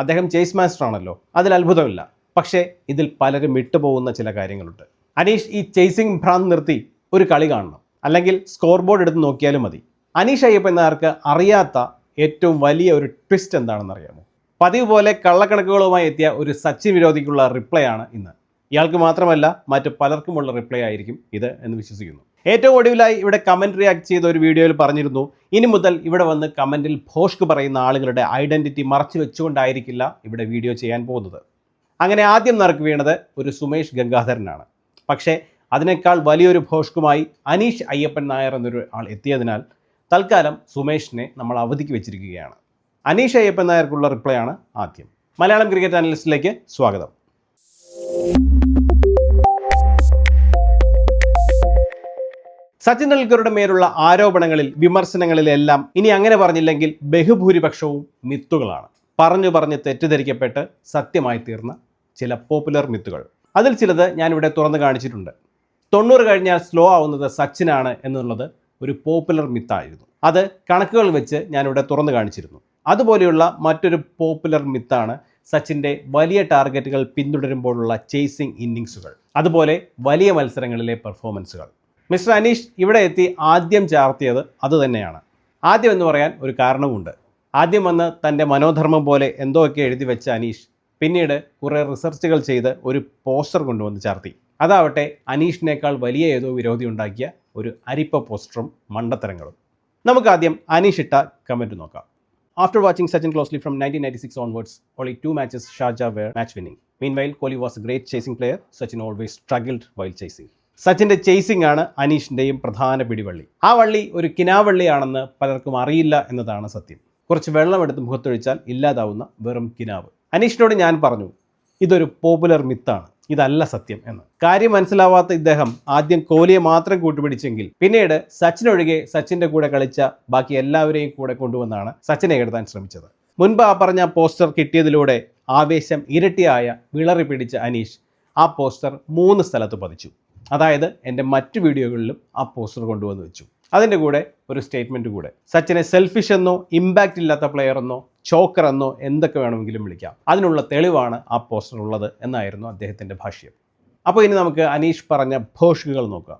അദ്ദേഹം chase master ആണല്ലോ അതിൽ അത്ഭുതമില്ല. പക്ഷേ ഇതിൽ പലരും വിട്ടുപോകുന്ന ചില കാര്യങ്ങളുണ്ട്. അനീഷ് ഈ ചേസിംഗ് ഭ്രാന്ത് നിർത്തി ഒരു കളി കാണണം. അല്ലെങ്കിൽ സ്കോർ ബോർഡ് എടുത്ത് നോക്കിയാലും മതി. അനീഷ് അയ്യപ്പൻ നായർക്ക് അറിയാത്ത ഏറ്റവും വലിയ ഒരു ട്വിസ്റ്റ് എന്താണെന്ന് അറിയാമോ? പതിവ് പോലെ കള്ളക്കണക്കുകളുമായി എത്തിയ ഒരു സച്ചിൻ വിരോധിക്കുള്ള റിപ്ലൈ ആണ് ഇന്ന്. ഇയാൾക്ക് മാത്രമല്ല മറ്റു പലർക്കുമുള്ള റിപ്ലൈ ആയിരിക്കും ഇത് എന്ന് വിശ്വസിക്കുന്നു. ഏറ്റവും ഒടുവിലായി ഇവിടെ കമന്റ് റിയാക്ട് ചെയ്ത ഒരു വീഡിയോയിൽ പറഞ്ഞിരുന്നു ഇനി മുതൽ ഇവിടെ വന്ന് കമന്റിൽ ഭോഷ്ക് പറയുന്ന ആളുകളുടെ ഐഡന്റിറ്റി മറച്ചു വെച്ചുകൊണ്ടായിരിക്കില്ല ഇവിടെ വീഡിയോ ചെയ്യാൻ പോകുന്നത്. അങ്ങനെ ആദ്യം നറുക്ക് വീണത് ഒരു സുമേഷ് ഗംഗാധരനാണ്. പക്ഷേ അതിനേക്കാൾ വലിയൊരു ഭോഷ്കുമായി അനീഷ് അയ്യപ്പൻ നായർ എന്നൊരു ആൾ എത്തിയതിനാൽ തൽക്കാലം സുമേഷിനെ നമ്മൾ അവധിക്ക് വെച്ചിരിക്കുകയാണ്. അനീഷ് അയ്യപ്പൻ നായർക്കുള്ള റിപ്ലൈ ആണ് ആദ്യം. മലയാളം ക്രിക്കറ്റ് അനലിസ്റ്റിലേക്ക് സ്വാഗതം. സച്ചിൻ ടെണ്ടുൽക്കറുടെ മേലുള്ള ആരോപണങ്ങളിൽ വിമർശനങ്ങളിലെല്ലാം ഇനി അങ്ങനെ പറഞ്ഞില്ലെങ്കിൽ ബഹുഭൂരിപക്ഷവും മിത്തുകളാണ്. പറഞ്ഞു പറഞ്ഞ് തെറ്റിദ്ധരിക്കപ്പെട്ട് സത്യമായി തീർന്ന ചില പോപ്പുലർ മിത്തുകൾ. അതിൽ ചിലത് ഞാനിവിടെ തുറന്നു കാണിച്ചിട്ടുണ്ട്. തൊണ്ണൂറ് കഴിഞ്ഞാൽ സ്ലോ ആവുന്നത് സച്ചിനാണ് എന്നുള്ളത് ഒരു പോപ്പുലർ മിത്തായിരുന്നു. അത് കണക്കുകൾ വെച്ച് ഞാനിവിടെ തുറന്നു കാണിച്ചിരുന്നു. അതുപോലെയുള്ള മറ്റൊരു പോപ്പുലർ മിത്താണ് സച്ചിന്റെ വലിയ ടാർഗറ്റുകൾ പിന്തുടരുമ്പോഴുള്ള ചേസിംഗ് ഇന്നിങ്സുകൾ അതുപോലെ വലിയ മത്സരങ്ങളിലെ പെർഫോമൻസുകൾ മിസ്റ്റർ അനീഷ് ഇവിടെ എത്തി ആദ്യം ചാർത്തിയത് അതുതന്നെയാണ് ആദ്യം എന്ന് പറയാൻ ഒരു കാരണവുമുണ്ട്. ആദ്യം വന്ന് തന്റെ മനോധർമ്മം പോലെ എന്തോയൊക്കെ എഴുതി വെച്ച അനീഷ് പിന്നീട് കുറേ റിസർച്ചുകൾ ചെയ്ത് ഒരു പോസ്റ്റർ കൊണ്ടുവന്ന് ചാർത്തി. അതാവട്ടെ അനീഷിനേക്കാൾ വലിയ ഏതോ വിരോധി ഉണ്ടാക്കിയ ഒരു അരിപ്പ പോസ്റ്ററും മണ്ടത്തരങ്ങളും. നമുക്കാദ്യം അനീഷ് ഇട്ട കമന്റ് നോക്കാം. After watching Sachin closely from nineteen ninety six onwards only two matches Sharjah where match winning meanwhile Kohli was great chasing player Sachin always struggled while chasing സച്ചിന്റെ ചേസിംഗ് ആണ് അനീഷിന്റെയും പ്രധാന പിടിവള്ളി. ആ വള്ളി ഒരു കിനാവള്ളിയാണെന്ന് പലർക്കും അറിയില്ല എന്നതാണ് സത്യം. കുറച്ച് വെള്ളമെടുത്ത് മുഖത്തൊഴിച്ചാൽ ഇല്ലാതാവുന്ന വെറും കിനാവ്. അനീഷിനോട് ഞാൻ പറഞ്ഞു ഇതൊരു പോപ്പുലർ മിത്താണ് ഇതല്ല സത്യം എന്ന്. കാര്യം മനസ്സിലാവാത്ത ഇദ്ദേഹം ആദ്യം കോഹ്ലിയെ മാത്രം കൂട്ടുപിടിച്ചെങ്കിൽ പിന്നീട് സച്ചിൻ ഒഴികെ സച്ചിന്റെ കൂടെ കളിച്ച ബാക്കി എല്ലാവരെയും കൂടെ കൊണ്ടുവന്നാണ് സച്ചിനെ എഴുതാൻ ശ്രമിച്ചത്. മുൻപ് ആ പറഞ്ഞ പോസ്റ്റർ കിട്ടിയതിലൂടെ ആവേശം ഇരട്ടിയായ വിളറി പിടിച്ച അനീഷ് ആ പോസ്റ്റർ മൂന്ന് സ്ഥലത്ത് പതിച്ചു. അതായത് എന്റെ മറ്റ് വീഡിയോകളിലും ആ പോസ്റ്റർ കൊണ്ടുവന്ന് വെച്ചു. അതിന്റെ കൂടെ ഒരു സ്റ്റേറ്റ്മെന്റ് കൂടെ. സച്ചിനെ സെൽഫിഷ് എന്നോ ഇമ്പാക്റ്റ് ഇല്ലാത്ത പ്ലെയർ എന്നോ ചോക്കർ എന്നോ എന്തൊക്കെ വേണമെങ്കിലും വിളിക്കാം. അതിനുള്ള തെളിവാണ് ആ പോസ്റ്റർ ഉള്ളത് എന്നായിരുന്നു അദ്ദേഹത്തിന്റെ ഭാഷ്യം. അപ്പോൾ ഇനി നമുക്ക് അനീഷ് പറഞ്ഞ ഭോഷുകൾ നോക്കാം.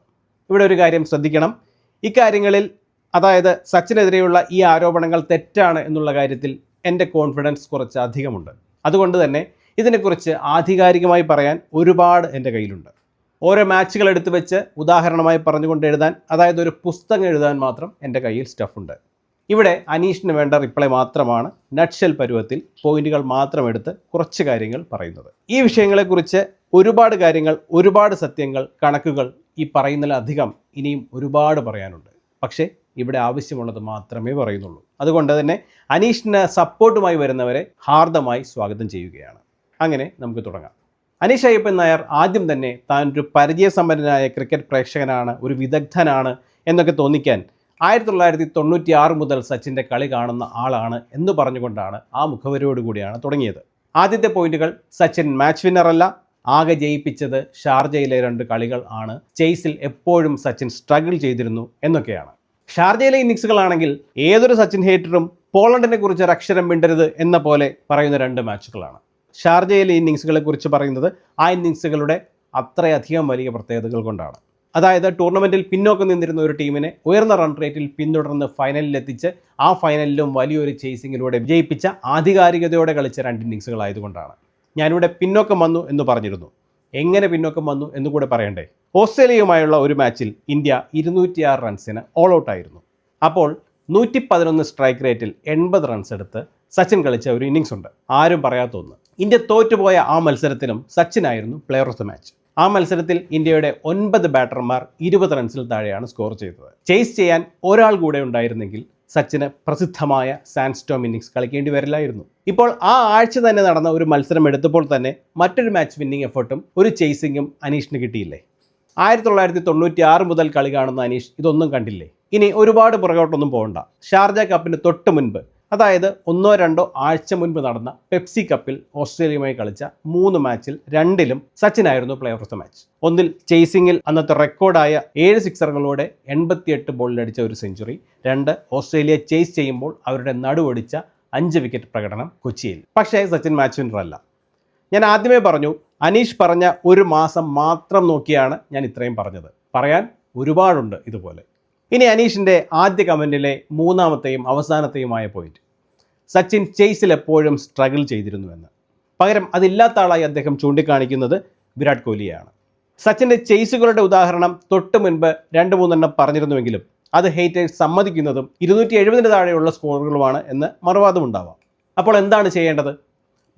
ഇവിടെ ഒരു കാര്യം ശ്രദ്ധിക്കണം. ഇക്കാര്യങ്ങളിൽ അതായത് സച്ചിനെതിരെയുള്ള ഈ ആരോപണങ്ങൾ തെറ്റാണ് എന്നുള്ള കാര്യത്തിൽ എന്റെ കോൺഫിഡൻസ് കുറച്ച് അധികമുണ്ട്. അതുകൊണ്ട് തന്നെ ഇതിനെക്കുറിച്ച് ആധികാരികമായി പറയാൻ ഒരുപാട് എന്റെ കയ്യിലുണ്ട്. ഓരോ മാച്ചുകൾ എടുത്തു വെച്ച് ഉദാഹരണമായി പറഞ്ഞുകൊണ്ട് എഴുതാൻ അതായത് ഒരു പുസ്തകം എഴുതാൻ മാത്രം എന്റെ കയ്യിൽ സ്റ്റഫുണ്ട് ഇവിടെ അനീഷിന് വേണ്ട റിപ്ലൈ മാത്രമാണ് നട്ഷൽ പരുവത്തിൽ പോയിന്റുകൾ മാത്രം എടുത്ത് കുറച്ച് കാര്യങ്ങൾ പറയുന്നത്. ഈ വിഷയങ്ങളെക്കുറിച്ച് ഒരുപാട് കാര്യങ്ങൾ ഒരുപാട് സത്യങ്ങൾ കണക്കുകൾ ഈ പറയുന്നതിലധികം ഇനിയും ഒരുപാട് പറയാനുണ്ട്. പക്ഷേ ഇവിടെ ആവശ്യമുള്ളത് മാത്രമേ പറയുന്നുള്ളൂ. അതുകൊണ്ട് തന്നെ അനീഷിന് സപ്പോർട്ടുമായി വരുന്നവരെ ഹാർദമായി സ്വാഗതം ചെയ്യുകയാണ്. അങ്ങനെ നമുക്ക് തുടങ്ങാം. അനീഷ് അയ്യപ്പൻ നായർ ആദ്യം തന്നെ താൻ ഒരു പരിചയസമ്പന്നനായ ക്രിക്കറ്റ് പ്രേക്ഷകനാണ് ഒരു വിദഗ്ധനാണ് എന്നൊക്കെ തോന്നിക്കാൻ ആയിരത്തി തൊള്ളായിരത്തി തൊണ്ണൂറ്റി ആറ് മുതൽ സച്ചിന്റെ കളി കാണുന്ന ആളാണ് എന്ന് പറഞ്ഞുകൊണ്ടാണ് ആ മുഖവരോടുകൂടിയാണ് തുടങ്ങിയത്. ആദ്യത്തെ പോയിന്റുകൾ സച്ചിൻ മാച്ച് വിന്നറല്ല ആകെ ജയിപ്പിച്ചത് ഷാർജയിലെ രണ്ട് കളികൾ ആണ്. ചേസിൽ എപ്പോഴും സച്ചിൻ സ്ട്രഗിൾ ചെയ്തിരുന്നു എന്നൊക്കെയാണ്. ഷാർജയിലെ ഇന്നിങ്സുകളാണെങ്കിൽ ഏതൊരു സച്ചിൻ ഹേറ്ററും പോളണ്ടിനെ കുറിച്ച് ഒരു അക്ഷരം മിണ്ടരുത് എന്ന പോലെ പറയുന്ന രണ്ട് മാച്ചുകളാണ് ഷാർജയിലെ ഇന്നിങ്സുകളെ കുറിച്ച് പറയുന്നത് ആ ഇന്നിങ്സുകളുടെ അത്രയധികം വലിയ പ്രത്യേകതകൾ കൊണ്ടാണ്. അതായത് ടൂർണമെന്റിൽ പിന്നോക്കം നിന്നിരുന്ന ഒരു ടീമിനെ ഉയർന്ന റൺ റേറ്റിൽ പിന്തുടർന്ന് ഫൈനലിൽ എത്തിച്ച് ആ ഫൈനലിലും വലിയൊരു ചേസിങ്ങിലൂടെ വിജയിപ്പിച്ച ആധികാരികതയോടെ കളിച്ച രണ്ട് ഇന്നിങ്സുകളായതുകൊണ്ടാണ് ഞാനിവിടെ പിന്നോക്കം വന്നു എന്ന് പറഞ്ഞിരുന്നു. എങ്ങനെ പിന്നോക്കം വന്നു എന്ന് കൂടെ പറയണ്ടേ? ഓസ്ട്രേലിയയുമായുള്ള ഒരു മാച്ചിൽ ഇന്ത്യ ഇരുന്നൂറ്റിയാറ് റൺസിന് ഓൾ ഔട്ടായിരുന്നു അപ്പോൾ നൂറ്റി പതിനൊന്ന് സ്ട്രൈക്ക് റേറ്റിൽ എൺപത് റൺസ് എടുത്ത് സച്ചിൻ കളിച്ച ഒരു ഇന്നിങ്സ് ഉണ്ട് ആരും പറയാത്ത ഒന്ന്. ഇന്ത്യ തോറ്റുപോയ ആ മത്സരത്തിലും സച്ചിനായിരുന്നു പ്ലെയർ ഓഫ് ദ മാച്ച് ആ മത്സരത്തിൽ ഇന്ത്യയുടെ ഒൻപത് ബാറ്റർമാർ ഇരുപത് റൺസിൽ താഴെയാണ് സ്കോർ ചെയ്തത്. ചേസ് ചെയ്യാൻ ഒരാൾ കൂടെ ഉണ്ടായിരുന്നെങ്കിൽ സച്ചിന് പ്രസിദ്ധമായ സാൻസ്റ്റോം ഇന്നിങ്സ് കളിക്കേണ്ടി വരില്ലായിരുന്നു. ഇപ്പോൾ ആ ആഴ്ച തന്നെ നടന്ന ഒരു മത്സരം എടുത്തപ്പോൾ തന്നെ മറ്റൊരു മാച്ച് വിന്നിംഗ് എഫേർട്ടും ഒരു ചേസിങ്ങും അനീഷിന് കിട്ടിയില്ലേ? ആയിരത്തി തൊള്ളായിരത്തി തൊണ്ണൂറ്റി ആറ് മുതൽ കളി കാണുന്ന അനീഷ് ഇതൊന്നും കണ്ടില്ലേ? ഇനി ഒരുപാട് പുറകോട്ടൊന്നും പോകണ്ട. ഷാർജ കപ്പിന് തൊട്ട് മുൻപ് അതായത് ഒന്നോ രണ്ടോ ആഴ്ച മുൻപ് നടന്ന പെപ്സി കപ്പിൽ ഓസ്ട്രേലിയയുമായി കളിച്ച മൂന്ന് മാച്ചിൽ രണ്ടിലും സച്ചിനായിരുന്നു പ്ലെയർ ഓഫ് ദ മാച്ച് ഒന്നിൽ ചേസിംഗിൽ അന്നത്തെ റെക്കോർഡായ ഏഴ് സിക്സറുകളോടെ എൺപത്തിയെട്ട് ബോളിലടിച്ച ഒരു സെഞ്ചുറി രണ്ട് ഓസ്ട്രേലിയ ചേസ് ചെയ്യുമ്പോൾ അവരുടെ നടുവടിച്ച അഞ്ച് വിക്കറ്റ് പ്രകടനം കൊച്ചിയിൽ. പക്ഷേ സച്ചിൻ മാച്ച് വിന്നറല്ല ഞാൻ ആദ്യമേ പറഞ്ഞു അനീഷ് പറഞ്ഞ ഒരു മാസം മാത്രം നോക്കിയാണ് ഞാൻ ഇത്രയും പറഞ്ഞത്. പറയാൻ ഒരുപാടുണ്ട് ഇതുപോലെ. ഇനി അനീഷിന്റെ ആദ്യ കമന്റിലെ മൂന്നാമത്തെയും അവസാനത്തെയുമായ പോയിന്റ് സച്ചിൻ ചേസിൽ എപ്പോഴും സ്ട്രഗിൾ ചെയ്തിരുന്നുവെന്ന്. പകരം അതില്ലാത്ത ആളായി അദ്ദേഹം ചൂണ്ടിക്കാണിക്കുന്നത് വിരാട് കോഹ്ലിയാണ്. സച്ചിന്റെ ചേസുകളുടെ ഉദാഹരണം തൊട്ട് മുൻപ് രണ്ട് മൂന്നെണ്ണം പറഞ്ഞിരുന്നുവെങ്കിലും അത് ഹേറ്റേഴ്സ് സമ്മതിക്കുന്നതും ഇരുന്നൂറ്റി എഴുപതിന് താഴെയുള്ള സ്കോറുകളുമാണ് എന്ന് മറുവാദം ഉണ്ടാവാം അപ്പോൾ എന്താണ് ചെയ്യേണ്ടത്?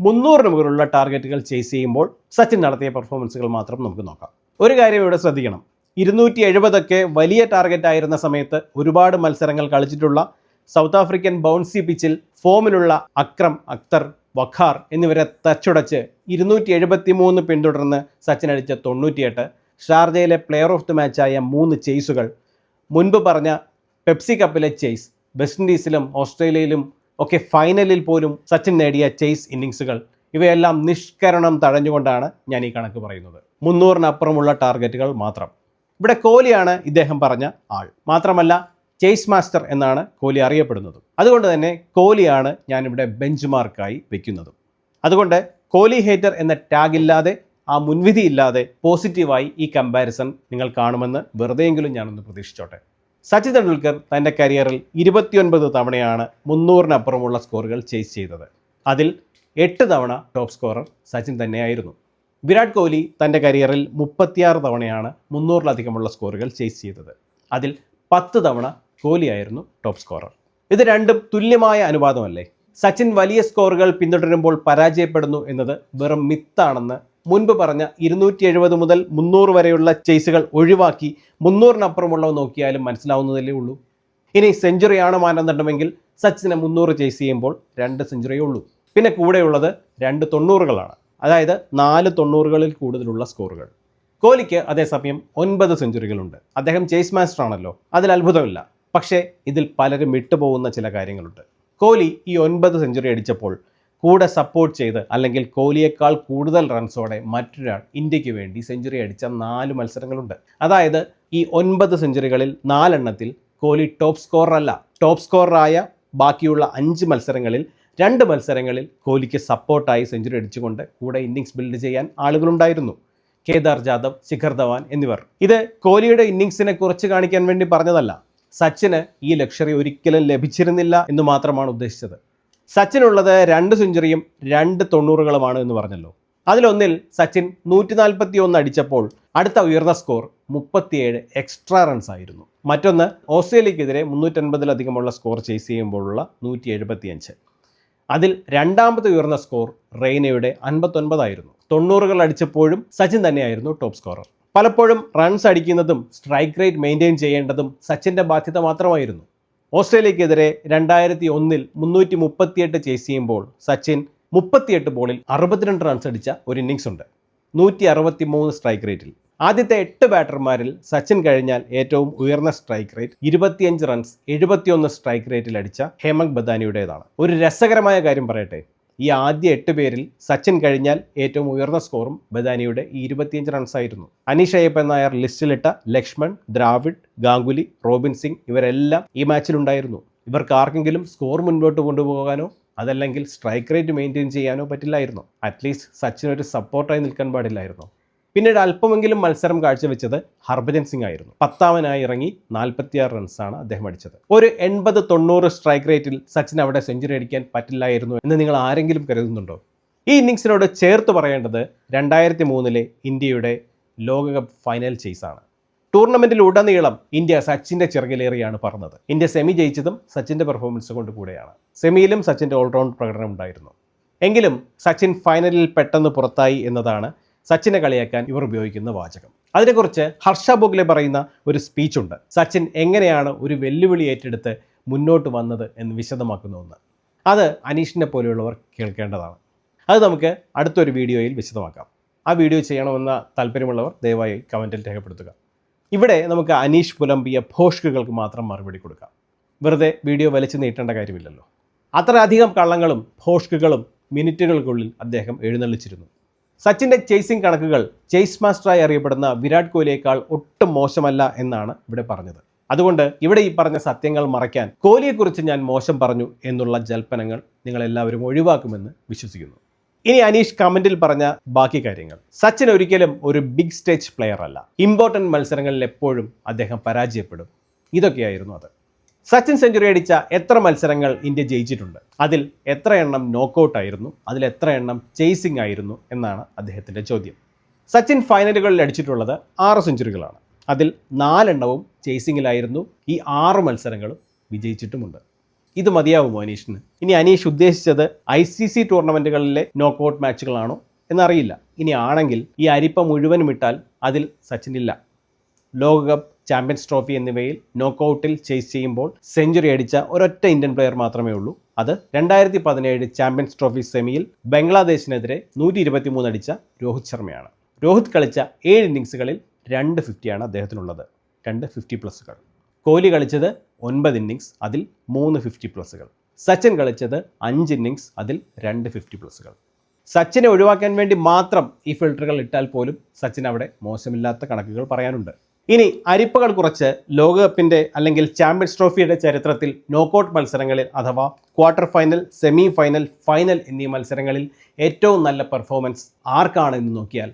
മുന്നൂറിന് മുകളിലുള്ള ടാർഗറ്റുകൾ ചേസ് ചെയ്യുമ്പോൾ സച്ചിൻ നടത്തിയ പെർഫോമൻസുകൾ മാത്രം നമുക്ക് നോക്കാം. ഒരു കാര്യം ഇവിടെ ശ്രദ്ധിക്കണം. ഇരുന്നൂറ്റി എഴുപതൊക്കെ വലിയ ടാർഗറ്റ് ആയിരുന്ന സമയത്ത് ഒരുപാട് മത്സരങ്ങൾ കളിച്ചിട്ടുള്ള സൗത്ത് ആഫ്രിക്കൻ ബൗൺസി പിച്ചിൽ ഫോമിലുള്ള അക്രം അക്തർ വഖാർ എന്നിവരെ തച്ചുടച്ച് ഇരുന്നൂറ്റി എഴുപത്തി മൂന്ന് പിന്തുടർന്ന് സച്ചിൻ അടിച്ച തൊണ്ണൂറ്റിയെട്ട്. ഷാർജയിലെ പ്ലെയർ ഓഫ് ദി മാച്ചായ മൂന്ന് ചേസുകൾ. മുൻപ് പറഞ്ഞ പെപ്സി കപ്പിലെ ചേസ് വെസ്റ്റ് ഇൻഡീസിലും ഓസ്ട്രേലിയയിലും ഒക്കെ ഫൈനലിൽ പോലും സച്ചിൻ നേടിയ ചേസ് ഇന്നിങ്സുകൾ ഇവയെല്ലാം നിഷ്കരണം തഴഞ്ഞുകൊണ്ടാണ് ഞാൻ ഈ കണക്ക് പറയുന്നത്. മുന്നൂറിനപ്പുറമുള്ള ടാർഗറ്റുകൾ മാത്രം. ഇവിടെ കോഹ്ലിയാണ് ഇദ്ദേഹം പറഞ്ഞ ആൾ. മാത്രമല്ല ചേസ് മാസ്റ്റർ എന്നാണ് കോഹ്ലി അറിയപ്പെടുന്നത്. അതുകൊണ്ട് തന്നെ കോഹ്ലിയാണ് ഞാനിവിടെ ബെഞ്ച് മാർക്കായി വെക്കുന്നതും. അതുകൊണ്ട് കോഹ്ലി ഹേറ്റർ എന്ന ടാഗില്ലാതെ ആ മുൻവിധി ഇല്ലാതെ പോസിറ്റീവായി ഈ കമ്പാരിസൺ നിങ്ങൾ കാണുമെന്ന് വെറുതെയെങ്കിലും ഞാനൊന്ന് പ്രതീക്ഷിച്ചോട്ടെ. സച്ചിൻ തെണ്ടുൽക്കർ തന്റെ കരിയറിൽ ഇരുപത്തിയൊൻപത് തവണയാണ് മുന്നൂറിനപ്പുറമുള്ള സ്കോറുകൾ ചേസ് ചെയ്തത്. അതിൽ എട്ട് തവണ ടോപ്പ് സ്കോറർ സച്ചിൻ തന്നെയായിരുന്നു. വിരാട് കോഹ്ലി തന്റെ കരിയറിൽ മുപ്പത്തിയാറ് തവണയാണ് മുന്നൂറിലധികമുള്ള സ്കോറുകൾ ചേസ് ചെയ്തത്. അതിൽ പത്ത് തവണ കോഹ്ലിയായിരുന്നു ടോപ്പ് സ്കോറർ ഇത് രണ്ടും തുല്യമായ അനുപാതമല്ലേ? സച്ചിൻ വലിയ സ്കോറുകൾ പിന്തുടരുമ്പോൾ പരാജയപ്പെടുന്നു എന്നത് വെറും മിത്താണെന്ന് മുൻപ് പറഞ്ഞ ഇരുന്നൂറ്റി എഴുപത് മുതൽ മുന്നൂറ് വരെയുള്ള ചേസുകൾ ഒഴിവാക്കി മുന്നൂറിനപ്പുറമുള്ളവ നോക്കിയാലും മനസ്സിലാവുന്നതല്ലേ ഉള്ളൂ. ഇനി സെഞ്ചുറിയാണ് മാനദണ്ഡമെങ്കിൽ സച്ചിനെ മുന്നൂറ് ചേസ് ചെയ്യുമ്പോൾ രണ്ട് സെഞ്ചുറിയേ ഉള്ളൂ. പിന്നെ കൂടെയുള്ളത് രണ്ട് തൊണ്ണൂറുകളാണ്. അതായത് നാല് തൊണ്ണൂറുകളിൽ കൂടുതലുള്ള സ്കോറുകൾ. കോഹ്ലിക്ക് അതേസമയം ഒൻപത് സെഞ്ചുറികളുണ്ട്. അദ്ദേഹം ചേസ് മാസ്റ്റർ ആണല്ലോ. അതിൽ അത്ഭുതമില്ല. പക്ഷേ ഇതിൽ പലരും വിട്ടുപോകുന്ന ചില കാര്യങ്ങളുണ്ട്. കോഹ്ലി ഈ ഒൻപത് സെഞ്ചുറി അടിച്ചപ്പോൾ കൂടെ സപ്പോർട്ട് ചെയ്ത് അല്ലെങ്കിൽ കോഹ്ലിയേക്കാൾ കൂടുതൽ റൺസോടെ മറ്റൊരാൾ ഇന്ത്യയ്ക്ക് വേണ്ടി സെഞ്ചുറി അടിച്ച നാല് മത്സരങ്ങളുണ്ട്. അതായത് ഈ ഒൻപത് സെഞ്ചുറികളിൽ നാലെണ്ണത്തിൽ കോഹ്ലി ടോപ്പ് സ്കോറല്ല ടോപ്പ് സ്കോററായ ബാക്കിയുള്ള അഞ്ച് മത്സരങ്ങളിൽ രണ്ട് മത്സരങ്ങളിൽ കോഹ്ലിക്ക് സപ്പോർട്ടായി സെഞ്ചുറി അടിച്ചുകൊണ്ട് കൂടെ ഇന്നിങ്സ് ബിൽഡ് ചെയ്യാൻ ആളുകളുണ്ടായിരുന്നു. കേദാർ ജാദവ് ശിഖർ ധവാൻ എന്നിവർ. ഇത് കോഹ്ലിയുടെ ഇന്നിങ്സിനെ കുറച്ച് കാണിക്കാൻ വേണ്ടി പറഞ്ഞതല്ല. സച്ചിന് ഈ ലക്ഷറി ഒരിക്കലും ലഭിച്ചിരുന്നില്ല എന്ന് മാത്രമാണ് ഉദ്ദേശിച്ചത്. സച്ചിനുള്ളത് രണ്ട് സെഞ്ചുറിയും രണ്ട് തൊണ്ണൂറുകളുമാണ് എന്ന് പറഞ്ഞല്ലോ. അതിലൊന്നിൽ സച്ചിൻ നൂറ്റി നാൽപ്പത്തി ഒന്ന് അടിച്ചപ്പോൾ അടുത്ത ഉയർന്ന സ്കോർ മുപ്പത്തിയേഴ് എക്സ്ട്രാ റൺസ് ആയിരുന്നു. മറ്റൊന്ന് ഓസ്ട്രേലിയക്കെതിരെ മുന്നൂറ്റൻപതിലധികമുള്ള സ്കോർ ചേസ് ചെയ്യുമ്പോഴുള്ള നൂറ്റി എഴുപത്തിയഞ്ച് അതിൽ രണ്ടാമത്തെ ഉയർന്ന സ്കോർ റെയ്നയുടെ അൻപത്തൊൻപതായിരുന്നു. തൊണ്ണൂറുകൾ അടിച്ചപ്പോഴും സച്ചിൻ തന്നെയായിരുന്നു ടോപ്പ് സ്കോറർ പലപ്പോഴും റൺസ് അടിക്കുന്നതും സ്ട്രൈക്ക് റേറ്റ് മെയിന്റെയിൻ ചെയ്യേണ്ടതും സച്ചിന്റെ ബാധ്യത മാത്രമായിരുന്നു. ഓസ്ട്രേലിയക്കെതിരെ രണ്ടായിരത്തി ഒന്നിൽ മുന്നൂറ്റി മുപ്പത്തിയെട്ട് ചേസ് ചെയ്യുമ്പോൾ സച്ചിൻ മുപ്പത്തിയെട്ട് ബോളിൽ അറുപത്തിരണ്ട് റൺസ് അടിച്ച ഒരു ഇന്നിങ്സ് ഉണ്ട്. നൂറ്റി അറുപത്തി മൂന്ന് സ്ട്രൈക്ക് റേറ്റിൽ ആദ്യത്തെ എട്ട് ബാറ്റർമാരിൽ സച്ചിൻ കഴിഞ്ഞാൽ ഏറ്റവും ഉയർന്ന സ്ട്രൈക്ക് റേറ്റ് ഇരുപത്തിയഞ്ച് റൺസ് എഴുപത്തിയൊന്ന് സ്ട്രൈക്ക് റേറ്റിൽ അടിച്ച ഹേമന്ത് ബദാനിയുടേതാണ്. ഒരു രസകരമായ കാര്യം പറയട്ടെ. ഈ ആദ്യ എട്ട് പേരിൽ സച്ചിൻ കഴിഞ്ഞാൽ ഏറ്റവും ഉയർന്ന സ്കോറും ബദാനിയുടെ ഈ ഇരുപത്തിയഞ്ച് റൺസ് ആയിരുന്നു. അനീഷ് അയ്യപ്പൻ നായർ ലിസ്റ്റിലിട്ട ലക്ഷ്മൺ ദ്രാവിഡ് ഗാംഗുലി റോബിൻ സിംഗ് ഇവരെല്ലാം ഈ മാച്ചിലുണ്ടായിരുന്നു ഇവർക്ക് ആർക്കെങ്കിലും സ്കോർ മുൻപോട്ട് കൊണ്ടുപോകാനോ അതല്ലെങ്കിൽ സ്ട്രൈക്ക് റേറ്റ് മെയിന്റെയിൻ ചെയ്യാനോ പറ്റില്ലായിരുന്നു. അറ്റ്ലീസ്റ്റ് സച്ചിൻ ഒരു സപ്പോർട്ടായി നിൽക്കാൻ പാടില്ലായിരുന്നു. പിന്നീട് അല്പമെങ്കിലും മത്സരം കാഴ്ചവെച്ചത് ഹർഭജൻ സിംഗ് ആയിരുന്നു. പത്താമനായി ഇറങ്ങി നാൽപ്പത്തിയാറ് റൺസാണ് അദ്ദേഹം അടിച്ചത്. ഒരു എൺപത് തൊണ്ണൂറ് സ്ട്രൈക്ക് റേറ്റിൽ സച്ചിൻ അവിടെ സെഞ്ചുറി അടിക്കാൻ പറ്റില്ലായിരുന്നു എന്ന് നിങ്ങൾ ആരെങ്കിലും കരുതുന്നുണ്ടോ? ഈ ഇന്നിങ്സിനോട് ചേർത്ത് പറയേണ്ടത് രണ്ടായിരത്തി മൂന്നിലെ ഇന്ത്യയുടെ ലോകകപ്പ് ഫൈനൽ ചേസാണ് ടൂർണമെന്റിൽ ഉടനീളം ഇന്ത്യ സച്ചിന്റെ ചിറകിലേറിയാണ് പറഞ്ഞത് ഇന്ത്യ സെമി ജയിച്ചതും സച്ചിന്റെ പെർഫോമൻസ് കൊണ്ട് കൂടെയാണ്. സെമിയിലും സച്ചിന്റെ ഓൾറൗണ്ട് പ്രകടനം ഉണ്ടായിരുന്നു. എങ്കിലും സച്ചിൻ ഫൈനലിൽ പെട്ടെന്ന് പുറത്തായി എന്നതാണ് സച്ചിനെ കളിയാക്കാൻ ഇവർ ഉപയോഗിക്കുന്ന വാചകം. അതിനെക്കുറിച്ച് ഹർഷ ബോഗ്ലെ പറയുന്ന ഒരു സ്പീച്ചുണ്ട് സച്ചിൻ എങ്ങനെയാണ് ഒരു വെല്ലുവിളി ഏറ്റെടുത്ത് മുന്നോട്ട് വന്നത് എന്ന് വിശദമാക്കുന്ന ഒന്ന്. അത് അനീഷിനെ പോലെയുള്ളവർ കേൾക്കേണ്ടതാണ്. അത് നമുക്ക് അടുത്തൊരു വീഡിയോയിൽ വിശദമാക്കാം. ആ വീഡിയോ ചെയ്യണമെന്ന താല്പര്യമുള്ളവർ ദയവായി കമന്റിൽ രേഖപ്പെടുത്തുക. ഇവിടെ നമുക്ക് അനീഷ് പുലമ്പിയ ഭോഷ്കുകൾക്ക് മാത്രം മറുപടി കൊടുക്കാം. വെറുതെ വീഡിയോ വലിച്ചു നീട്ടേണ്ട കാര്യമില്ലല്ലോ. അത്രയധികം കള്ളങ്ങളും ഭോഷ്കുകളും മിനിറ്റുകൾക്കുള്ളിൽ അദ്ദേഹം എഴുന്നള്ളിച്ചിരുന്നു. സച്ചിന്റെ ചേസിംഗ് കണക്കുകൾ ചേസ് മാസ്റ്ററായി അറിയപ്പെടുന്ന വിരാട് കോഹ്ലിയേക്കാൾ ഒട്ടും മോശമല്ല എന്നാണ് ഇവിടെ പറഞ്ഞത്. അതുകൊണ്ട് ഇവിടെ ഈ പറഞ്ഞ സത്യങ്ങൾ മറയ്ക്കാൻ കോഹ്ലിയെക്കുറിച്ച് ഞാൻ മോശം പറഞ്ഞു എന്നുള്ള ജൽപ്പനങ്ങൾ നിങ്ങളെല്ലാവരും ഒഴിവാക്കുമെന്ന് വിശ്വസിക്കുന്നു. ഇനി അനീഷ് കമന്റിൽ പറഞ്ഞ ബാക്കി കാര്യങ്ങൾ. സച്ചിൻ ഒരിക്കലും ഒരു ബിഗ് സ്റ്റേജ് പ്ലെയർ അല്ല. ഇമ്പോർട്ടന്റ് മത്സരങ്ങളിൽ എപ്പോഴും അദ്ദേഹം പരാജയപ്പെടും. ഇതൊക്കെയായിരുന്നു അത്. സച്ചിൻ സെഞ്ചുറി അടിച്ച എത്ര മത്സരങ്ങൾ ഇന്ത്യ ജയിച്ചിട്ടുണ്ട്? അതിൽ എത്ര എണ്ണം നോക്കൗട്ട് ആയിരുന്നു? അതിൽ എത്ര എണ്ണം ചേസിംഗ് ആയിരുന്നു? എന്നാണ് അദ്ദേഹത്തിന്റെ ചോദ്യം. സച്ചിൻ ഫൈനലുകളിൽ അടിച്ചിട്ടുള്ളത് ആറ് സെഞ്ചുറികളാണ്. അതിൽ നാലെണ്ണവും ചേസിങ്ങിലായിരുന്നു ഈ ആറ് മത്സരങ്ങളും വിജയിച്ചിട്ടുമുണ്ട്. ഇത് മതിയാവുമോ അനീഷിന്? ഇനി അനീഷ് ഉദ്ദേശിച്ചത് ഐ സി സി ടൂർണമെന്റുകളിലെ നോക്കൗട്ട് മാച്ചുകളാണോ എന്നറിയില്ല. ഇനി ആണെങ്കിൽ ഈ അരിപ്പ മുഴുവനും ഇട്ടാൽ അതിൽ സച്ചിൻ ഇല്ല. ലോകകപ്പ് ചാമ്പ്യൻസ് ട്രോഫി എന്നിവയിൽ നോക്കൗട്ടിൽ ചേസ് ചെയ്യുമ്പോൾ സെഞ്ചുറി അടിച്ച ഒരൊറ്റ ഇന്ത്യൻ പ്ലെയർ മാത്രമേ ഉള്ളൂ. അത് രണ്ടായിരത്തി പതിനേഴ് ചാമ്പ്യൻസ് ട്രോഫി സെമിയിൽ ബംഗ്ലാദേശിനെതിരെ നൂറ്റി ഇരുപത്തി മൂന്ന് അടിച്ച രോഹിത് ശർമ്മയാണ്. രോഹിത് കളിച്ച ഏഴ് ഇന്നിങ്സുകളിൽ രണ്ട് ഫിഫ്റ്റിയാണ് അദ്ദേഹത്തിനുള്ളത്. രണ്ട് ഫിഫ്റ്റി പ്ലസുകൾ കോഹ്ലി കളിച്ചത് ഒൻപത് ഇന്നിങ്സ് അതിൽ മൂന്ന് ഫിഫ്റ്റി പ്ലസുകൾ സച്ചിൻ കളിച്ചത് അഞ്ച് ഇന്നിങ്സ് അതിൽ രണ്ട് ഫിഫ്റ്റി പ്ലസുകൾ സച്ചിനെ ഒഴിവാക്കാൻ വേണ്ടി മാത്രം ഈ ഫിൽട്ടറുകൾ ഇട്ടാൽ പോലും സച്ചിൻ അവിടെ മോശമില്ലാത്ത കണക്കുകൾ പറയാനുണ്ട്. ഇനി അരിപ്പകൾ കുറച്ച് ലോകകപ്പിന്റെ അല്ലെങ്കിൽ ചാമ്പ്യൻസ് ട്രോഫിയുടെ ചരിത്രത്തിൽ നോക്കൗട്ട് മത്സരങ്ങളിൽ അഥവാ quarter final semi final final എന്നീ മത്സരങ്ങളിൽ ഏറ്റവും നല്ല പെർഫോമൻസ് ആർക്കാണ് എന്ന് നോക്കിയാൽ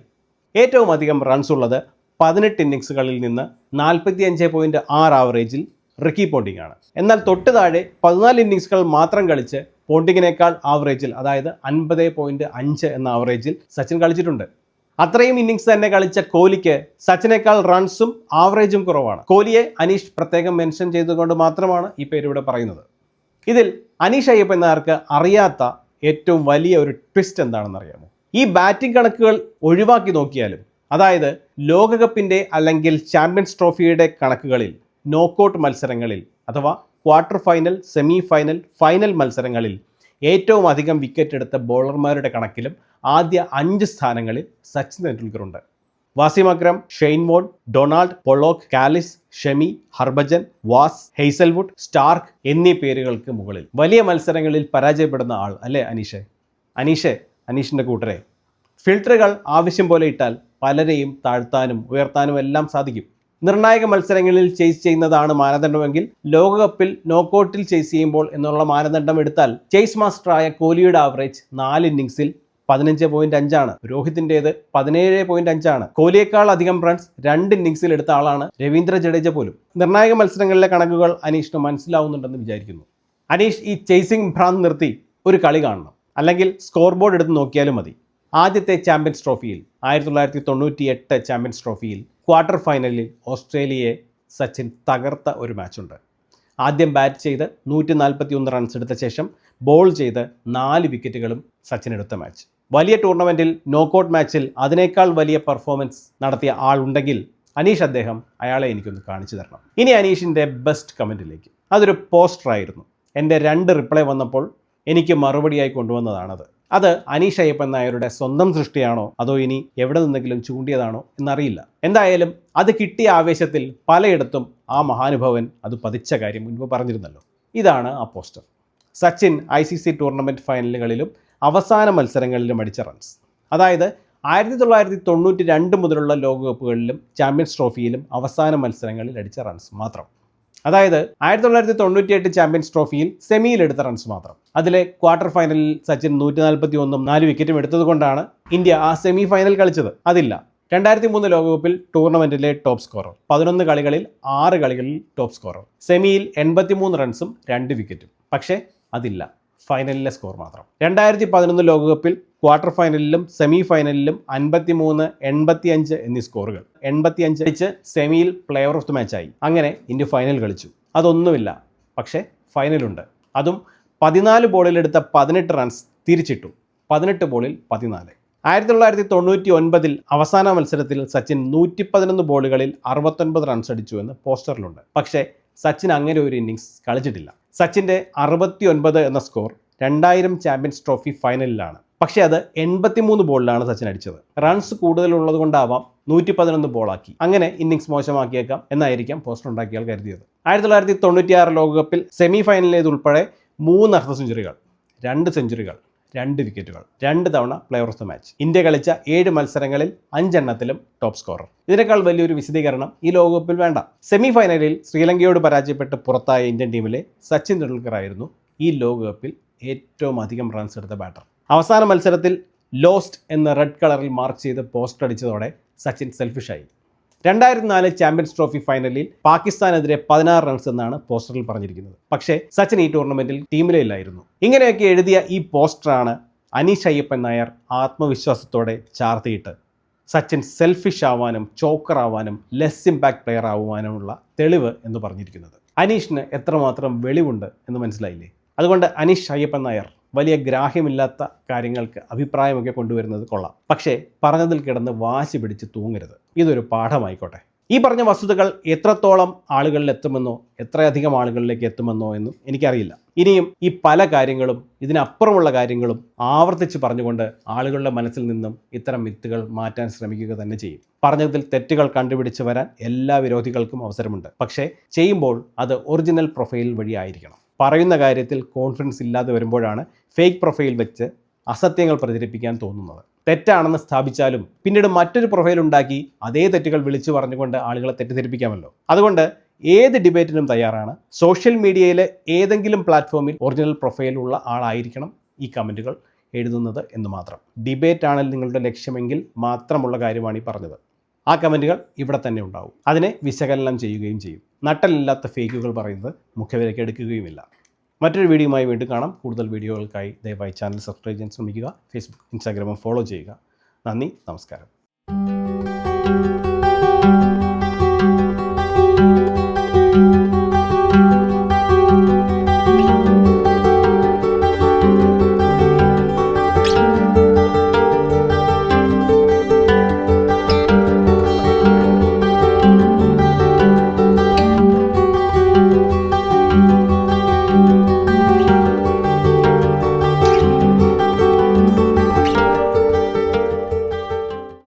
ഏറ്റവും അധികം റൺസ് ഉള്ളത് പതിനെട്ട് ഇന്നിങ്സുകളിൽ നിന്ന് നാൽപ്പത്തി അഞ്ച് പോയിന്റ് ആറ് ആവറേജിൽ റിക്കി പോണ്ടിങ് ആണ്. എന്നാൽ തൊട്ട് താഴെ പതിനാല് ഇന്നിങ്സുകൾ മാത്രം കളിച്ച് പോണ്ടിങ്ങിനേക്കാൾ ആവറേജിൽ അതായത് അൻപത് പോയിന്റ് അഞ്ച് എന്ന ആവറേജിൽ സച്ചിൻ കളിച്ചിട്ടുണ്ട്. അത്രയും ഇന്നിങ്സ് തന്നെ കളിച്ച കോഹ്ലിക്ക് സച്ചിനേക്കാൾ റൺസും ആവറേജും കുറവാണ്. കോഹ്ലിയെ അനീഷ് പ്രത്യേകം മെൻഷൻ ചെയ്തുകൊണ്ട് മാത്രമാണ് ഈ പേരിവിടെ പറയുന്നത്. ഇതിൽ അനീഷ് അയ്യപ്പ നായർക്ക് അറിയാത്ത ഏറ്റവും വലിയ ഒരു ട്വിസ്റ്റ് എന്താണെന്ന് അറിയാമോ? ഈ ബാറ്റിംഗ് കണക്കുകൾ ഒഴിവാക്കി നോക്കിയാലും അതായത് ലോകകപ്പിന്റെ അല്ലെങ്കിൽ ചാമ്പ്യൻസ് ട്രോഫിയുടെ കണക്കുകളിൽ നോക്കൗട്ട് മത്സരങ്ങളിൽ അഥവാ quarter final semi final final മത്സരങ്ങളിൽ ഏറ്റവും അധികം വിക്കറ്റ് എടുത്ത ബോളർമാരുടെ കണക്കിലും ആദ്യ അഞ്ച് സ്ഥാനങ്ങളിൽ സച്ചിൻ തെണ്ടുൽക്കർ ഉണ്ട്. Wasim Akram Shane വോഡ് Donald Pollock Kallis Shami Harbhajan Vaas Hazlewood Starc എന്നീ പേരുകൾക്ക് മുകളിൽ. വലിയ മത്സരങ്ങളിൽ പരാജയപ്പെടുന്ന ആൾ അല്ലേ അനീഷെ? അനീഷെ അനീഷിന്റെ കൂട്ടരെ. ഫിൽട്ടറുകൾ ആവശ്യം പോലെ ഇട്ടാൽ പലരെയും താഴ്ത്താനും ഉയർത്താനും എല്ലാം സാധിക്കും. നിർണായക മത്സരങ്ങളിൽ ചേസ് ചെയ്യുന്നതാണ് മാനദണ്ഡമെങ്കിൽ ലോകകപ്പിൽ നോക്കൌട്ടിൽ ചേസ് ചെയ്യുമ്പോൾ എന്നുള്ള മാനദണ്ഡം എടുത്താൽ ചേസ് മാസ്റ്ററായ കോഹ്ലിയുടെ ആവറേജ് നാല് ഇന്നിങ്സിൽ പതിനഞ്ച് പോയിന്റ് അഞ്ചാണ്. രോഹിത്തിന്റെത് പതിനേഴ് പോയിന്റ് അഞ്ചാണ്. കോഹ്ലിയേക്കാൾ അധികം റൺസ് രണ്ട് ഇന്നിംഗ്സിൽ എടുത്ത ആളാണ് രവീന്ദ്ര ജഡേജ പോലും. നിർണായക മത്സരങ്ങളിലെ കണക്കുകൾ അനീഷിന് മനസ്സിലാവുന്നുണ്ടെന്ന് വിചാരിക്കുന്നു. അനീഷ് ഈ ചേസിംഗ് ഭ്രാന്ത് നിർത്തി ഒരു കളി കാണണം. അല്ലെങ്കിൽ സ്കോർ ബോർഡ് എടുത്ത് നോക്കിയാലും മതി. ആദ്യത്തെ ചാമ്പ്യൻസ് ട്രോഫിയിൽ ആയിരത്തി തൊള്ളായിരത്തി തൊണ്ണൂറ്റി എട്ട് ചാമ്പ്യൻസ് ട്രോഫിയിൽ ക്വാർട്ടർ ഫൈനലിൽ ഓസ്ട്രേലിയയെ സച്ചിൻ തകർത്ത ഒരു മാച്ചുണ്ട് ആദ്യം ബാറ്റ് ചെയ്ത് നൂറ്റി നാൽപ്പത്തി ഒന്ന് റൺസ് എടുത്ത ശേഷം ബോൾ ചെയ്ത് നാല് വിക്കറ്റുകളും സച്ചിൻ എടുത്ത മാച്ച് വലിയ ടൂർണമെന്റിൽ നോക്കൗട്ട് മാച്ചിൽ അതിനേക്കാൾ വലിയ പെർഫോമൻസ് നടത്തിയ ആൾ ഉണ്ടെങ്കിൽ അനീഷ് അദ്ദേഹം അയാളെ എനിക്കൊന്ന് കാണിച്ചു തരണം. ഇനി അനീഷിന്റെ ബെസ്റ്റ് കമന്റിലേക്ക് അതൊരു പോസ്റ്ററായിരുന്നു എന്റെ രണ്ട് റിപ്ലൈ വന്നപ്പോൾ എനിക്ക് മറുപടിയായി കൊണ്ടുവന്നതാണത്. അത് അനീഷ് അയ്യപ്പൻ നായരുടെ സ്വന്തം സൃഷ്ടിയാണോ? അതോ ഇനി എവിടെ നിന്നെങ്കിലും ചൂണ്ടിയതാണോ? എന്നറിയില്ല. എന്തായാലും അത് കിട്ടിയ ആവേശത്തിൽ പലയിടത്തും ആ മഹാനുഭവൻ അത് പതിച്ച കാര്യം മുൻപ് പറഞ്ഞിരുന്നല്ലോ. ഇതാണ് ആ poster Sachin I C C tournament ഫൈനലുകളിലും അവസാന മത്സരങ്ങളിലും അടിച്ച റൺസ് അതായത് ആയിരത്തി തൊള്ളായിരത്തി തൊണ്ണൂറ്റി രണ്ട് മുതലുള്ള ലോകകപ്പുകളിലും ചാമ്പ്യൻസ് ട്രോഫിയിലും അവസാന മത്സരങ്ങളിൽ അടിച്ച റൺസ് മാത്രം. അതായത് ആയിരത്തി തൊള്ളായിരത്തി തൊണ്ണൂറ്റി എട്ട് ചാമ്പ്യൻസ് ട്രോഫിയിൽ സെമിയിൽ എടുത്ത റൺസ് മാത്രം. അതിലെ ക്വാർട്ടർ ഫൈനലിൽ സച്ചിൻ നൂറ്റി നാൽപ്പത്തി ഒന്നും നാല് വിക്കറ്റും എടുത്തതുകൊണ്ടാണ് ഇന്ത്യ ആ സെമി ഫൈനൽ കളിച്ചത്. അതില്ല. രണ്ടായിരത്തി മൂന്ന് ലോകകപ്പിൽ ടൂർണമെന്റിലെ ടോപ്പ് സ്കോറർ പതിനൊന്ന് കളികളിൽ ആറ് കളികളിൽ ടോപ്പ് സ്കോറർ സെമിയിൽ എൺപത്തിമൂന്ന് റൺസും രണ്ട് വിക്കറ്റും പക്ഷേ അതില്ല. ഫൈനലിലെ സ്കോർ മാത്രം. രണ്ടായിരത്തി പതിനൊന്ന് ലോകകപ്പിൽ ക്വാർട്ടർ ഫൈനലിലും സെമി ഫൈനലിലും അൻപത്തി മൂന്ന് എൺപത്തി അഞ്ച് എന്നീ സ്കോറുകൾ. എൺപത്തി അഞ്ച് അടിച്ച് സെമിയിൽ പ്ലെയർ ഓഫ് ദി മാച്ചായി. അങ്ങനെ ഇന്ത്യ ഫൈനൽ കളിച്ചു. അതൊന്നുമില്ല. പക്ഷേ ഫൈനലുണ്ട്. അതും പതിനാല് ബോളിലെടുത്ത പതിനെട്ട് റൺസ് തിരിച്ചിട്ടു. പതിനെട്ട് ബോളിൽ പതിനാല്. ആയിരത്തി തൊള്ളായിരത്തി തൊണ്ണൂറ്റി ഒൻപതിൽ അവസാന മത്സരത്തിൽ സച്ചിൻ നൂറ്റി പതിനൊന്ന് ബോളുകളിൽ അറുപത്തൊൻപത് റൺസ് അടിച്ചു എന്ന് പോസ്റ്ററിലുണ്ട്. പക്ഷേ സച്ചിൻ അങ്ങനെ ഒരു ഇന്നിങ്സ് കളിച്ചിട്ടില്ല. സച്ചിന്റെ അറുപത്തി ഒൻപത് എന്ന സ്കോർ രണ്ടായിരം ചാമ്പ്യൻസ് ട്രോഫി ഫൈനലിലാണ്. പക്ഷേ അത് എൺപത്തിമൂന്ന് ബോളിലാണ് സച്ചിൻ അടിച്ചത്. റൺസ് കൂടുതലുള്ളത് കൊണ്ടാവാം നൂറ്റി പതിനൊന്ന് ബോളാക്കി. അങ്ങനെ ഇന്നിങ്സ് മോശമാക്കിയേക്കാം എന്നായിരിക്കാം പോസ്റ്റർ ഉണ്ടാക്കിയാൽ കരുതിയത്. ആയിരത്തി തൊള്ളായിരത്തി തൊണ്ണൂറ്റിയാറ് ലോകകപ്പിൽ സെമി ഫൈനലിലേതുൾപ്പെടെ മൂന്ന് അർദ്ധ സെഞ്ചുറികൾ രണ്ട് സെഞ്ചുറികൾ രണ്ട് വിക്കറ്റുകൾ രണ്ട് തവണ player of the match India കളിച്ച ഏഴ് മത്സരങ്ങളിൽ അഞ്ചെണ്ണത്തിലും ടോപ്പ് സ്കോറർ ഇതിനേക്കാൾ വലിയൊരു വിശദീകരണം ഈ ലോകകപ്പിൽ വേണ്ട. സെമി ഫൈനലിൽ ശ്രീലങ്കയോട് പരാജയപ്പെട്ട് പുറത്തായ ഇന്ത്യൻ ടീമിലെ സച്ചിൻ ടെണ്ടുൽക്കർ ആയിരുന്നു ഈ ലോകകപ്പിൽ ഏറ്റവും അധികം റൺസ് എടുത്ത ബാറ്റർ അവസാന മത്സരത്തിൽ ലോസ്റ്റ് എന്ന റെഡ് കളറിൽ മാർക്ക് ചെയ്ത് പോസ്റ്റ് അടിച്ചതോടെ സച്ചിൻ സെൽഫിഷായി രണ്ടായിരത്തി നാല് ചാമ്പ്യൻസ് ട്രോഫി ഫൈനലിൽ പാകിസ്ഥാനെതിരെ പതിനാറ് റൺസ് എന്നാണ് പോസ്റ്ററിൽ പറഞ്ഞിരിക്കുന്നത്. പക്ഷേ സച്ചിൻ ഈ ടൂർണമെന്റിൽ ടീമിലേ ഇല്ലായിരുന്നു. ഇങ്ങനെയൊക്കെ എഴുതിയ ഈ പോസ്റ്ററാണ് അനീഷ് അയ്യപ്പൻ നായർ ആത്മവിശ്വാസത്തോടെ ചാർത്തിയിട്ട് സച്ചിൻ സെൽഫിഷ് ആവാനും ചോക്കർ ആവാനും ലെസ് ഇമ്പാക്ട് പ്ലെയർ ആവാനുമുള്ള തെളിവ് എന്ന് പറഞ്ഞിരിക്കുന്നത്. അനീഷിന് എത്രമാത്രം വെളിവുണ്ട് എന്ന് മനസ്സിലായില്ലേ? അതുകൊണ്ട് അനീഷ് അയ്യപ്പൻ നായർ വലിയ ഗ്രാഹ്യമില്ലാത്ത കാര്യങ്ങൾക്ക് അഭിപ്രായമൊക്കെ കൊണ്ടുവരുന്നത് കൊള്ളാം. പക്ഷേ പറഞ്ഞതിൽ കിടന്ന് വാശി പിടിച്ച് തൂങ്ങരുത്. ഇതൊരു പാഠമായിക്കോട്ടെ. ഈ പറഞ്ഞ വസ്തുതകൾ എത്രത്തോളം ആളുകളിൽ എത്തുമെന്നോ എത്രയധികം ആളുകളിലേക്ക് എത്തുമെന്നോ എന്നും എനിക്കറിയില്ല. ഇനിയും ഈ പല കാര്യങ്ങളും ഇതിനപ്പുറമുള്ള കാര്യങ്ങളും ആവർത്തിച്ച് പറഞ്ഞുകൊണ്ട് ആളുകളുടെ മനസ്സിൽ നിന്നും ഇത്തരം മിത്തുകൾ മാറ്റാൻ ശ്രമിക്കുക തന്നെ ചെയ്യും. പറഞ്ഞതിൽ തെറ്റുകൾ കണ്ടുപിടിച്ച് വരാൻ എല്ലാ വിരോധികൾക്കും അവസരമുണ്ട്. പക്ഷേ ചെയ്യുമ്പോൾ അത് ഒറിജിനൽ പ്രൊഫൈൽ വഴി ആയിരിക്കണം. പറയുന്ന കാര്യത്തിൽ കോൺഫിഡൻസ് ഇല്ലാതെ വരുമ്പോഴാണ് ഫേക്ക് പ്രൊഫൈൽ വെച്ച് അസത്യങ്ങൾ പ്രചരിപ്പിക്കാൻ തോന്നുന്നത്. തെറ്റാണെന്ന് സ്ഥാപിച്ചാലും പിന്നീട് മറ്റൊരു പ്രൊഫൈൽ ഉണ്ടാക്കി അതേ തെറ്റുകൾ വിളിച്ചു പറഞ്ഞുകൊണ്ട് ആളുകളെ തെറ്റിദ്ധരിപ്പിക്കാമല്ലോ. അതുകൊണ്ട് ഏത് ഡിബേറ്റിനും തയ്യാറാണ്. സോഷ്യൽ മീഡിയയിലെ ഏതെങ്കിലും പ്ലാറ്റ്ഫോമിൽ ഒറിജിനൽ പ്രൊഫൈലുള്ള ആളായിരിക്കണം ഈ കമന്റുകൾ എഴുതുന്നത് എന്ന് മാത്രം. ഡിബേറ്റ് ആണെങ്കിൽ നിങ്ങളുടെ ലക്ഷ്യമെങ്കിൽ മാത്രമുള്ള കാര്യമാണ് ഈ പറഞ്ഞത്. ആ കമന്റുകൾ ഇവിടെ തന്നെ ഉണ്ടാവും. അതിനെ വിശകലനം ചെയ്യുകയും ചെയ്യും. നട്ടലില്ലാത്ത ഫേക്കുകൾ പറയുന്നത് മുഖ്യവിലയ്ക്ക് എടുക്കുകയുമില്ല. മറ്റൊരു വീഡിയോയുമായി വീണ്ടും കാണാം. കൂടുതൽ വീഡിയോകൾക്കായി ദയവായി ചാനൽ സബ്സ്ക്രൈബ് ചെയ്യാൻ ശ്രമിക്കുക. ഫേസ്ബുക്ക് ഇൻസ്റ്റാഗ്രാമും ഫോളോ ചെയ്യുക. നന്ദി നമസ്കാരം.